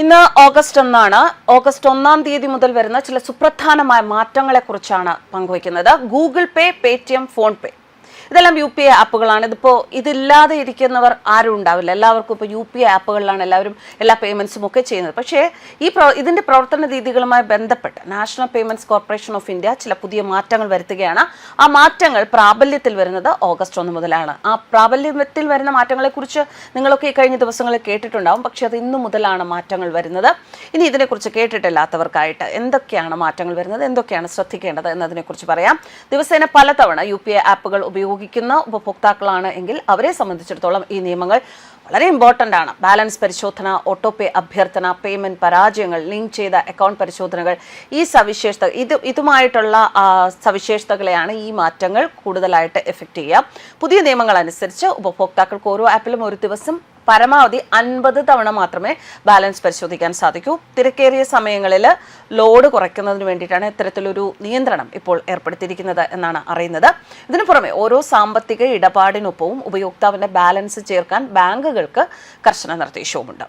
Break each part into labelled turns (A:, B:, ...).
A: ഇന്ന് ഓഗസ്റ്റ് ഒന്നാണ്. ഓഗസ്റ്റ് ഒന്നാം തീയതി മുതൽ വരുന്ന ചില സുപ്രധാനമായ മാറ്റങ്ങളെ കുറിച്ചാണ് പങ്കുവയ്ക്കുന്നത്. Google Pay Paytm PhonePe. ഇതെല്ലാം യു പി ഐ ആപ്പുകളാണ്. ഇതിപ്പോൾ ഇതില്ലാതെ ഇരിക്കുന്നവർ ആരും ഉണ്ടാവില്ല. എല്ലാവർക്കും ഇപ്പോൾ യു പി ഐ ആപ്പുകളിലാണ് എല്ലാവരും എല്ലാ പേയ്മെന്റ്സും ഒക്കെ ചെയ്യുന്നത്. പക്ഷേ ഈ പ്രോ ഇതിന്റെ പ്രവർത്തന രീതികളുമായി ബന്ധപ്പെട്ട് National Payments Corporation of India ചില പുതിയ മാറ്റങ്ങൾ വരുത്തുകയാണ്. ആ മാറ്റങ്ങൾ പ്രാബല്യത്തിൽ വരുന്നത് ഓഗസ്റ്റ് ഒന്ന് മുതലാണ്. ആ പ്രാബല്യത്തിൽ വരുന്ന മാറ്റങ്ങളെക്കുറിച്ച് നിങ്ങളൊക്കെ ഈ കഴിഞ്ഞ ദിവസങ്ങളിൽ കേട്ടിട്ടുണ്ടാവും. പക്ഷേ അത് ഇന്നു മുതലാണ് മാറ്റങ്ങൾ വരുന്നത്. ഇനി ഇതിനെക്കുറിച്ച് കേട്ടിട്ടില്ലാത്തവർക്കായിട്ട് എന്തൊക്കെയാണ് മാറ്റങ്ങൾ വരുന്നത്? എന്തൊക്കെയാണ് ശ്രദ്ധിക്കേണ്ടത് എന്നതിനെക്കുറിച്ച് പറയാം. ദിവസേന പലതവണ യു പി ഐ ആപ്പുകൾ ഉപയോഗിക്കുന്ന ഉപഭോക്താക്കളാണ് എങ്കിൽ അവരെ സംബന്ധിച്ചിടത്തോളം ഈ നിയമങ്ങൾ വളരെ ഇമ്പോർട്ടന്റ് ആണ്. ബാലൻസ് പരിശോധന ഓട്ടോ പേ അഭ്യർത്ഥന പേയ്മെന്റ് പരാജയങ്ങൾ ലിങ്ക് ചെയ്ത അക്കൗണ്ട് പരിശോധനകൾ ഈ സവിശേഷത ഇത് ഇതുമായിട്ടുള്ള സവിശേഷതകളെയാണ് ഈ മാറ്റങ്ങൾ കൂടുതലായിട്ട് എഫക്റ്റ് ചെയ്യുക. പുതിയ നിയമങ്ങൾ അനുസരിച്ച് ഉപഭോക്താക്കൾക്ക് ഓരോ ആപ്പിലും ഒരു ദിവസം പരമാവധി അൻപത് തവണ മാത്രമേ ബാലൻസ് പരിശോധിക്കാൻ സാധിക്കൂ. തിരക്കേറിയ സമയങ്ങളിൽ ലോഡ് കുറയ്ക്കുന്നതിന് വേണ്ടിയിട്ടാണ് ഇത്തരത്തിലൊരു നിയന്ത്രണം ഇപ്പോൾ ഏർപ്പെടുത്തിയിരിക്കുന്നത് എന്നാണ് അറിയുന്നത്. ഇതിനു പുറമെ ഓരോ സാമ്പത്തിക ഇടപാടിനൊപ്പവും ഉപയോക്താവിന്റെ ബാലൻസ് ചേർക്കാൻ ബാങ്കുകൾക്ക് കർശന നിർദ്ദേശവുമുണ്ട്.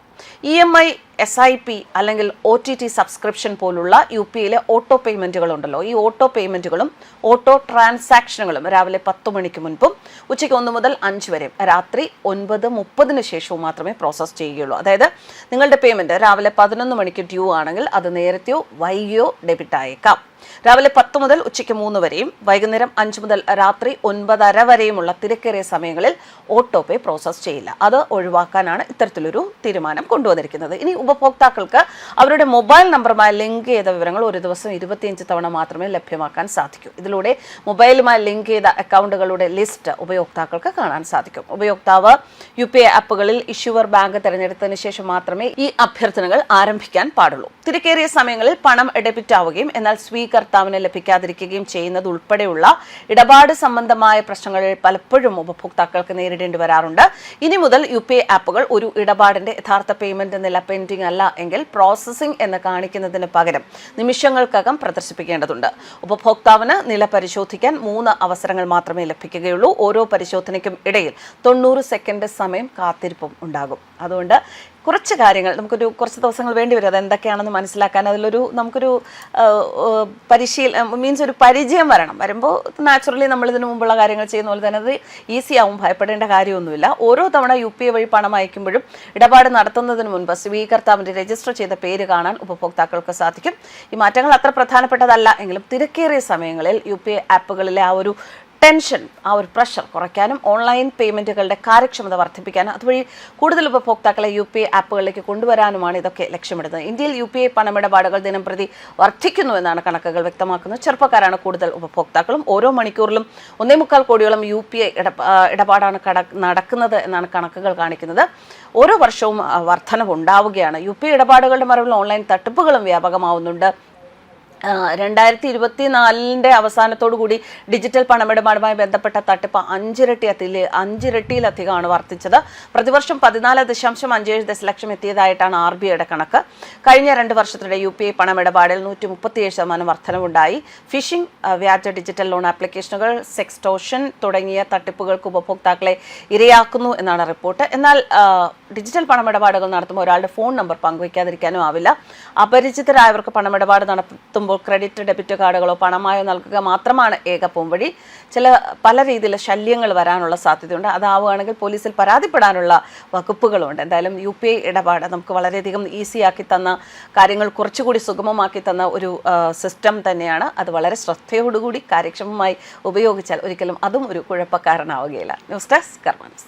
A: E M I S I P അല്ലെങ്കിൽ ഒ ടി ടി സബ്സ്ക്രിപ്ഷൻ പോലുള്ള യു പി ഐയിലെ ഓട്ടോ പേയ്മെന്റുകൾ ഉണ്ടല്ലോ ഈ ഓട്ടോ പേയ്മെന്റുകളും ഓട്ടോ ട്രാൻസാക്ഷനുകളും രാവിലെ പത്ത് മണിക്ക് മുൻപും ഉച്ചയ്ക്ക് ഒന്ന് മുതൽ അഞ്ച് വരെ രാത്രി ഒൻപത് മുപ്പതിന് ശേഷവും മാത്രമേ പ്രോസസ്സ് ചെയ്യുകയുള്ളൂ. അതായത് നിങ്ങളുടെ പേയ്മെന്റ് രാവിലെ പതിനൊന്ന് മണിക്ക് ഡ്യൂ ആണെങ്കിൽ അത് നേരത്തെയോ വൈകിയോ ഡെബിറ്റ് ആയേക്കാം. രാവിലെ പത്ത് മുതൽ ഉച്ചയ്ക്ക് മൂന്ന് വരെയും വൈകുന്നേരം അഞ്ച് മുതൽ രാത്രി ഒൻപതര വരെയുമുള്ള തിരക്കേറിയ സമയങ്ങളിൽ ഓട്ടോ പേ പ്രോസസ്സ് ചെയ്യില്ല. അത് ഒഴിവാക്കാനാണ് ഇത്തരത്തിലൊരു തീരുമാനം കൊണ്ടുവന്നിരിക്കുന്നത്. ഇനി ഉപഭോക്താക്കൾക്ക് അവരുടെ മൊബൈൽ നമ്പറുമായി ലിങ്ക് ചെയ്ത വിവരങ്ങൾ ഒരു ദിവസം ഇരുപത്തിയഞ്ച് തവണ മാത്രമേ ലഭ്യമാക്കാൻ സാധിക്കൂ. ഇതിലൂടെ മൊബൈലുമായി ലിങ്ക് ചെയ്ത അക്കൗണ്ടുകളുടെ ലിസ്റ്റ് ഉപയോക്താക്കൾക്ക് കാണാൻ സാധിക്കും. ഉപയോക്താവ് യു പി ഐ ആപ്പുകളിൽ ഇഷ്യൂവർ ബാങ്ക് തിരഞ്ഞെടുത്തതിന് ശേഷം മാത്രമേ ഈ അഭ്യർത്ഥനകൾ ആരംഭിക്കാൻ പാടുള്ളൂ. തിരക്കേറിയ സമയങ്ങളിൽ പണം ഡെബിറ്റ് ആവുകയും എന്നാൽ സ്വീകർത്താവിന് ലഭിക്കാതിരിക്കുകയും ചെയ്യുന്നത് ഉൾപ്പെടെയുള്ള ഇടപാട് സംബന്ധമായ പ്രശ്നങ്ങൾ പലപ്പോഴും ഉപഭോക്താക്കൾക്ക് നേരിടേണ്ടി വരാറുണ്ട്. ഇനി മുതൽ യു പി ഐ ആപ്പുകൾ ഒരു ഇടപാടിന്റെ യഥാർത്ഥ പേയ്മെന്റ് നില പെൻഡിംഗ് അല്ല എങ്കിൽ പ്രോസസ്സിംഗ് എന്ന് കാണിക്കുന്നതിന് പകരം നിമിഷങ്ങൾക്കകം പ്രദർശിപ്പിക്കേണ്ടതുണ്ട്. ഉപഭോക്താവിന് നില പരിശോധിക്കാൻ മൂന്ന് അവസരങ്ങൾ മാത്രമേ ലഭിക്കുകയുള്ളൂ. ഓരോ പരിശോധനയ്ക്കും ഇടയിൽ തൊണ്ണൂറ് സെക്കൻഡ് സമയം കാത്തിരിപ്പും ഉണ്ടാകും. അതുകൊണ്ട് കുറച്ച് കാര്യങ്ങൾ നമുക്കൊരു കുറച്ച് ദിവസങ്ങൾ വേണ്ടി വരും. അത് എന്തൊക്കെയാണെന്ന് മനസ്സിലാക്കാൻ അതിലൊരു നമുക്കൊരു പരിശീല മീൻസ് ഒരു പരിചയം വരണം. വരുമ്പോൾ നാച്ചുറലി നമ്മൾ ഇതിനു മുമ്പുള്ള കാര്യങ്ങൾ ചെയ്യുന്ന പോലെ തന്നെ അത് ഈസി ആവും ഭയപ്പെടേണ്ട കാര്യമൊന്നുമില്ല. ഓരോ തവണ യു പി വഴി പണം അയക്കുമ്പോഴും ഇടപാട് നടത്തുന്നതിന് മുൻപ് സ്വീകർത്താവിന്റെ രജിസ്റ്റർ ചെയ്ത പേര് കാണാൻ ഉപഭോക്താക്കൾക്ക് സാധിക്കും. ഈ മാറ്റങ്ങൾ അത്ര പ്രധാനപ്പെട്ടതല്ല. എങ്കിലും തിരക്കേറിയ സമയങ്ങളിൽ യു പി ഐ ആപ്പുകളിലെ ആ ഒരു ടെൻഷൻ ആ ഒരു പ്രഷർ കുറയ്ക്കാനും ഓൺലൈൻ പേയ്മെന്റുകളുടെ കാര്യക്ഷമത വർദ്ധിപ്പിക്കാനും അതുവഴി കൂടുതൽ ഉപഭോക്താക്കളെ യു പി ഐ ആപ്പുകളിലേക്ക് കൊണ്ടുവരാനുമാണ് ഇതൊക്കെ ലക്ഷ്യമിടുന്നത്. ഇന്ത്യയിൽ യു പി ഐ പണമിടപാടുകൾ ദിനം പ്രതി വർദ്ധിക്കുന്നു എന്നാണ് കണക്കുകൾ വ്യക്തമാക്കുന്നത് ചെറുപ്പക്കാരാണ് കൂടുതൽ ഉപഭോക്താക്കളും ഓരോ മണിക്കൂറിലും ഒന്നേ മുക്കാൽ കോടിയോളം യു പി ഐ ഇടപാടാണ് നടക്കുന്നത് എന്നാണ് കണക്കുകൾ കാണിക്കുന്നത്. ഓരോ വർഷവും വർധനവുണ്ടാവുകയാണ്. യു പി ഐ ഇടപാടുകളുടെ മറവിൽ ഓൺലൈൻ തട്ടിപ്പുകളും വ്യാപകമാവുന്നുണ്ട്. രണ്ടായിരത്തി ഇരുപത്തി നാലിന്റെ അവസാനത്തോടു കൂടി ഡിജിറ്റൽ പണമിടപാടുമായി ബന്ധപ്പെട്ട തട്ടിപ്പ് അഞ്ചിരട്ടി അതിൽ അഞ്ചിരട്ടിയിലധികമാണ് വർദ്ധിച്ചത്. പ്രതിവർഷം പതിനാല് ദശാംശം അഞ്ചേഴ് ദശലക്ഷം എത്തിയതായിട്ടാണ് ആർ ബി ഐയുടെ കണക്ക്. കഴിഞ്ഞ രണ്ട് വർഷത്തിനിടെ യു പി ഐ പണമിടപാടിൽ നൂറ്റി മുപ്പത്തിയേഴ് ശതമാനം വർധനവുണ്ടായി. ഫിഷിംഗ് വ്യാജ ഡിജിറ്റൽ ലോൺ ആപ്ലിക്കേഷനുകൾ സെക്സ്റ്റോഷൻ തുടങ്ങിയ തട്ടിപ്പുകൾക്ക് ഉപഭോക്താക്കളെ ഇരയാക്കുന്നു എന്നാണ് റിപ്പോർട്ട്. എന്നാൽ ഡിജിറ്റൽ പണമിടപാടുകൾ നടത്തുമ്പോൾ ഒരാളുടെ ഫോൺ നമ്പർ പങ്കുവയ്ക്കാതിരിക്കാനും ആവില്ല. അപരിചിതരായവർക്ക് പണമിടപാട് നടത്തുമ്പോൾ ക്രെഡിറ്റ് ഡെബിറ്റ് കാർഡുകളോ പണമായോ നൽകുക മാത്രമാണ് ഏക പോംവഴി ചില പല രീതിയിലുള്ള ശല്യങ്ങൾ വരാനുള്ള സാധ്യതയുണ്ട്. അതാവുകയാണെങ്കിൽ പോലീസിൽ പരാതിപ്പെടാനുള്ള വകുപ്പുകളുണ്ട്. എന്തായാലും യു പി ഐ ഇടപാട് നമുക്ക് വളരെയധികം ഈസിയാക്കി തന്ന കാര്യങ്ങൾ കുറച്ചുകൂടി സുഗമമാക്കി തന്ന ഒരു സിസ്റ്റം തന്നെയാണ്. അത് വളരെ ശ്രദ്ധയോടുകൂടി കാര്യക്ഷമമായി ഉപയോഗിച്ചാൽ ഒരിക്കലും അതും ഒരു കുഴപ്പക്കാരനാവുകയില്ല. News desk കർമാനസ്